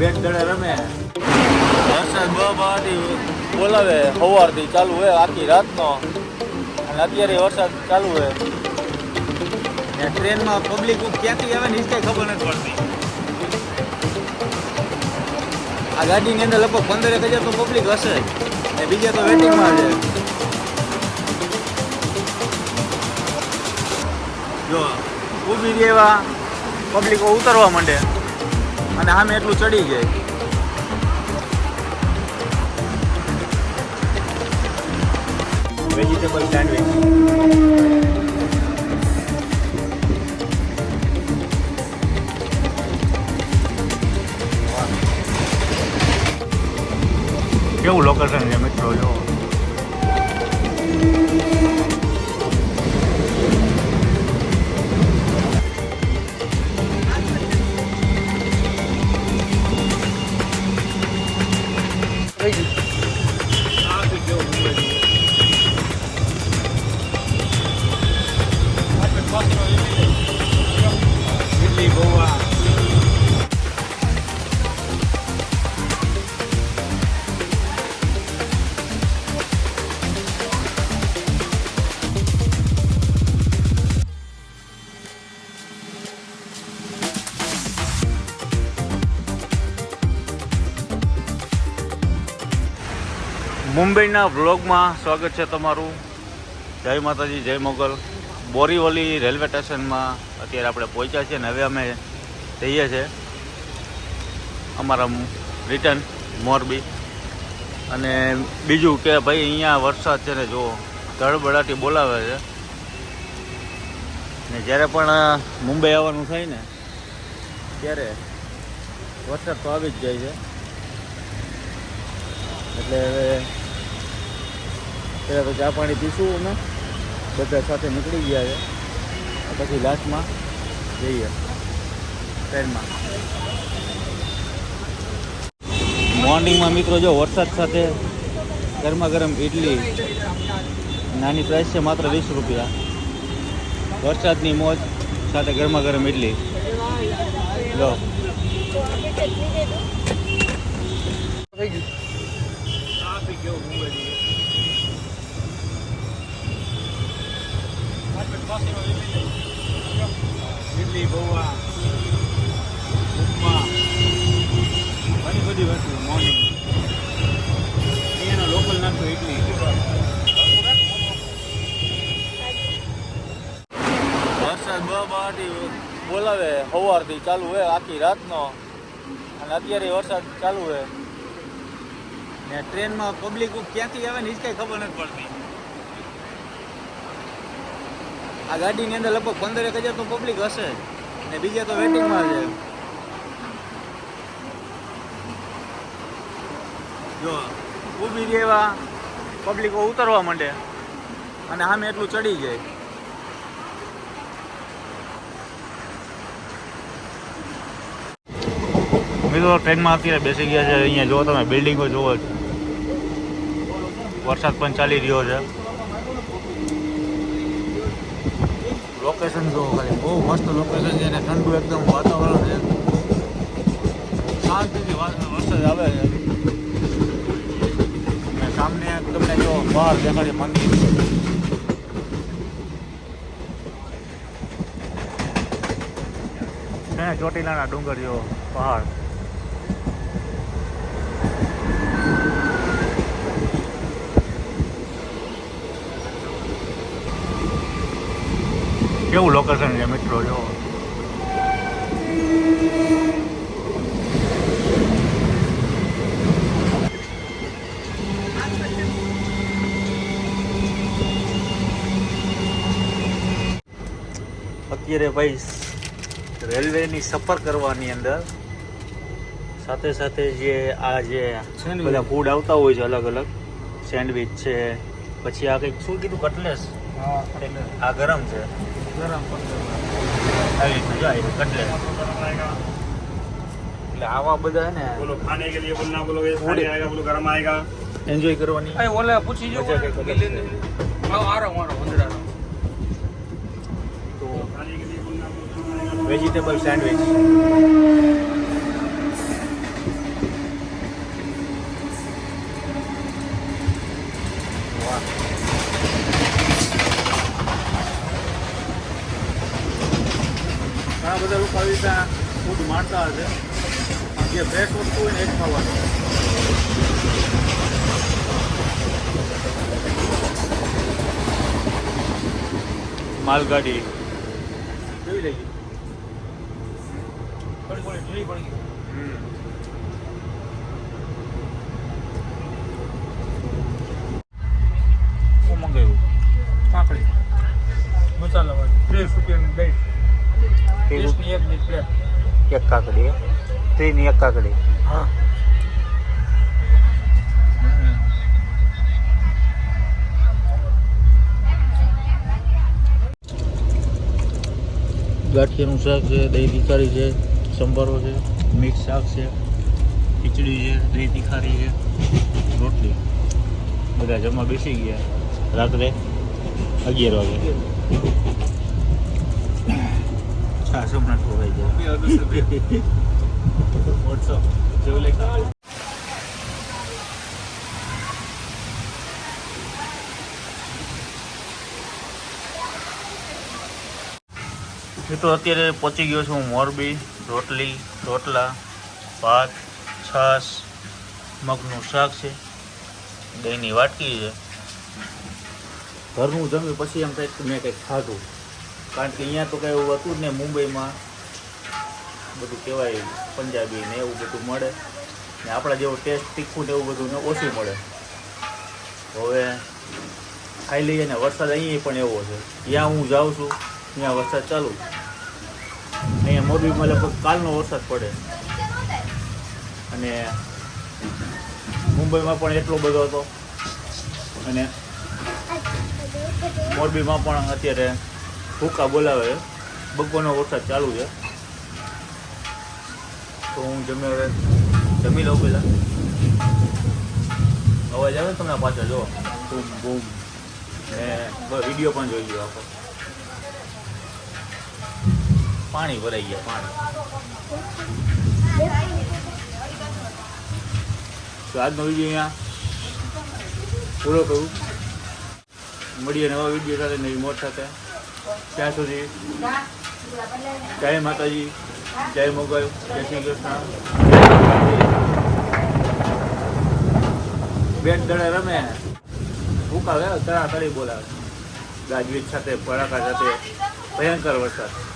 બેટ દડે રમે. વરસાદ બહુ બોલાવે સવારથી ચાલુ હોય આખી રાતનો. અને અત્યારે વરસાદ ચાલુ હોય. ટ્રેનમાં પબ્લિક ક્યાંથી આવે ને એ કઈ ખબર નથી પડતી. આ ગાડીની અંદર લગભગ પંદર એક હજાર તો પબ્લિક હશે. ને બીજા તો વેટિંગમાં છે. જો ઊભી રહેવા પબ્લિકો ઉતરવા માંડે. અને સામે એટલું ચડી જાય. વેજીટેબલ સેન્ડવિચ કેવું લોકેશન છે મિત્રો જો? ઇડલી ગોવા મુંબઈના વ્લોગમાં સ્વાગત છે તમારું. જય માતાજી જય મોગલ. બોરીવલી રેલવે સ્ટેશનમાં અત્યારે આપણે પહોંચ્યા છીએ ને હવે અમે જઈએ છીએ. અમારા રિટર્ન મોરબી. અને બીજું કે ભાઈ, અહીંયા વરસાદ છે ને જો ધડબડાટી બોલાવે છે. ને જ્યારે પણ મુંબઈ આવવાનું થાય ને, ત્યારે વરસાદ તો આવી જ જાય છે. એટલે હવે ચા પાણી પીશું અમે બધા સાથે નીકળી ગયા છે. પછી લાસ્ટમાં જઈએ. ટ્રેનમાં મોર્નિંગમાં મિત્રો, જો વરસાદ સાથે ગરમા ગરમ ઇડલી નાની પ્રાઇસ છે માત્ર વીસ રૂપિયા. વરસાદની મોજ સાથે ગરમા ગરમ ઇડલી જો ઇડલી પૌવા ઉપમા, ઘણી બધી વસ્તુ, મોર્નિંગ. અહીંયાનો લોકલ નાસ્તો ઇડલી વરસાદ બહારથી બોલાવે, સવારથી ચાલુ હોય આખી રાતનો. અને અત્યારે વરસાદ ચાલુ હોય. ને ટ્રેનમાં પબ્લિક ક્યાંથી આવે ને એ કઈ ખબર નથી પડતી. આ ગાડીની અંદર લગભગ પંદર એક હજાર તો પબ્લિક હશે ને બીજા તો વેટિંગમાં છે. જો, ઊભી રહેવા પબ્લિકો ઉતરવા માંડે અને સામે એટલું ચડી જાય. મિત્રો, ટ્રેનમાં અત્યારે બેસી ગયા છે. અહીંયા જો તમે બિલ્ડિંગો જોવો વરસાદ પણ ચાલી રહ્યો છે. લોકેશન જો ખાલી બહુ મસ્ત લોકેશન છે, અને ઠંડુ એકદમ વાતાવરણ છે. શાંતિથી વરસાદ આવે છે. સામને તમને જો બહાર દેખાડી મંદિર. ચોટીલાના ડુંગર જેવો પહાડ. કેવું લોકેશન છે મિત્રો જો? અત્યારે ભાઈ રેલવેની સફર કરવાની અંદર સાથે સાથે જે આ જે. બધા ફૂડ આવતા હોય છે અલગ અલગ સેન્ડવિચ છે પછી આ કંઈક શું કીધું કટલેસ હા આ ગરમ છે. ગરમ આવી જાય એટલે આવા બધા ને બોલો ખાને કે લિયે બોલો એ ખાને આયેગા બોલો ગરમ આયેગા. એન્જોય કરવાની. એ ઓલે પૂછી જો મિલિન આવો આરો મારો વંદડાનો તો વેજીટેબલ સેન્ડવિચ ફૂડ માણતા હશે જે ફ્રેશ વસ્તુ હોય ને એ જ ખાવાનું માલગાડી કેવી લાગી થોડી થોડી ઢીલી પડી ગઈ એક કાકડી ત્રીની એક કાકડી હા. ગાંઠિયાનું શાક છે દહીં તિખારી છે સંભારો છે મિક્સ શાક છે ખીચડી છે દહીં તીખારી છે રોટલી. બધા જમવા બેસી ગયા. રાત્રે અગિયાર વાગે. છાસ મિત્રો, અત્યારે પહોંચી ગયો છું મોરબી, રોટલી, રોટલા, ભાત, છાશ, મગનું શાક છે, દહીંની વાટકી છે. ઘરનું જમ્યું પછી એમ કંઈક, મેં કંઈક ખાધું. કારણ કે અહીંયા તો કંઈ એવું હતું ને મુંબઈમાં. બધું કહેવાય પંજાબી ને એવું બધું મળે. ને આપણા જેવો ટેસ્ટ તીખું ને એવું બધું ને ઓછું મળે. હવે ખાઈ લઈએ ને વરસાદ અહીંયા પણ એવો છે. જ્યાં હું જાઉં છું, ત્યાં વરસાદ ચાલુ. અહીંયા મોરબીમાં લગભગ કાલનો વરસાદ પડે. અને મુંબઈમાં પણ એટલો બધો હતો. અને મોરબીમાં પણ અત્યારે ભૂકા બોલાવે છે. બપોરનો વરસાદ ચાલુ છે. તો હું જમી હવે જમી લઉં પહેલાં. અવાજ આવે તમને પાછળ જો. બૂમ બૂમ. ને વીડિયો પણ જોઈ લો આખો. પાણી ભરાઈ ગયા પાણી. તો આજનો વીડિયો અહીંયા પૂરો કરું. મળીએ નવા વીડિયો સાથે નવી મોટ સાથે. ત્યાં સુધી. જય માતાજી, જય મોગલ, જય શ્રી કૃષ્ણ. બેટ દળે રમે? ભૂખ આવે તળી બોલાવે. ગાજવીજ સાથે ભડાકા સાથે, ભયંકર વરસાદ.